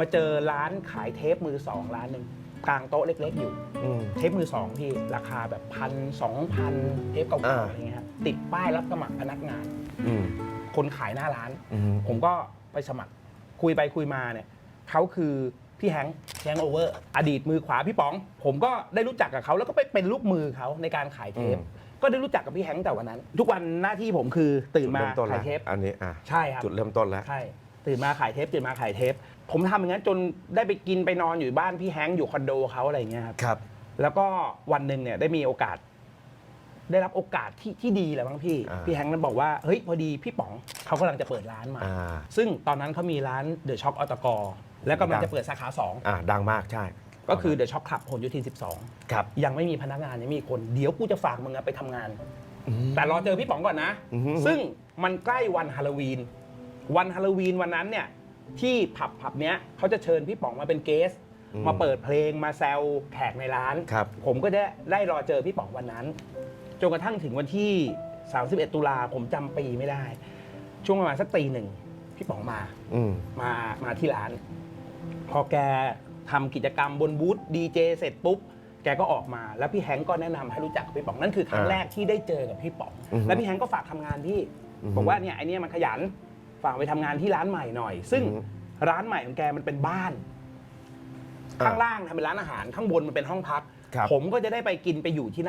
มาเจอร้านขายเทปมือสองร้านหนึ่งกลางโต๊ะเล็ก ๆ อยู่ อืม เทปมือสองพี่ราคาแบบพันสองพันเทปเก่าๆอ่าอะไรเงี้ยครับติดป้ายรับสมัครพนักงาน อืมคนขายหน้าร้าน อืม ผมก็ไปสมัครคุยไปคุยมาเนี่ยเขาคือพี่แฮงค์แฮงโอเวอร์อดีตมือขวาพี่ป๋อง ผมก็ได้รู้จักกับเขาแล้วก็ไปเป็นลูกมือเขาในการขายเทป อืม ก็ได้รู้จักกับพี่แฮงค์แต่วันนั้น ทุกวันหน้าที่ผมคือตื่นมาจุดเริ่มต้นขาแล้ยวเทปอันนี้อะใช่ครับ จุดเริ่มต้นแล้ว ใช่ ตื่นมาขายเทปตื่นมาขายเทป ผมทำอย่างนั้นจนได้ไปกินไปนอนอยู่บ้านพี่แฮงค์อยู่คอนโดเขาอะไรอย่างเงี้ยครับ ครับ แล้วก็วันหนึ่งเนี่ยได้มีโอกาส ได้รับโอกาสที่ที่ดีแหละบ้างพี่ อ่า พี่แฮงค์นั้นบอกว่าเฮ้ยพอดีพี่ป๋องเขากำลังจะเปิดร้านมา อ่า ซึ่งตอนนั้นเขามีร้านเดอะช็อคอตกแล้วกำลังจะเปิดสาขาอ่าดังมากใช่2ก็คือเดอะช็อคคลับผลโยธิน ครับ 12 ยังไม่มีพนักงานยังไม่มีคนเดี๋ยวกูจะฝากมึงอะไปทำงาน แต่รอเจอพี่ป๋องก่อนนะ อือฮึซึ่งมันใกล้วันฮาโลวีน วันฮาโลวีนวันนั้นเนี่ย ที่ผับผับเนี้ยเขาจะเชิญพี่ป๋องมาเป็นเกสมาเปิดเพลงมาแซวแขกในร้าน ครับ ผมก็ได้ได้รอเจอพี่ป๋องวันนั้นจนกระทั่งถึงวันที่ 31 ตุลาผมจำปีไม่ได้ ช่วงประมาณสักตีหนึ่งพี่ป๋องมา อืม มามาที่ร้าน พอแกทำกิจกรรมบนบูธดีเจเสร็จปุ๊บ แกก็ออกมา แล้วพี่แฮงก์ก็แนะนำให้รู้จักกับพี่ป๋องนั่นคือครั้งอ่าแรกที่ได้เจอกับพี่ป๋อง อือฮึแล้วพี่แฮงก์ก็ฝากทำงานพี่อือฮึ บอกว่าเนี่ยไอเนี่ยมันขยัน ฝากไปทำงานที่ร้านใหม่หน่อย ซึ่งอือฮึร้านใหม่ของแกมันเป็นบ้านอ่าข้างล่างทำเป็นร้านอาหารข้างบนมันเป็นห้องพัก ครับ ผมก็จะได้ไปกินไปอยู่ที่นั่น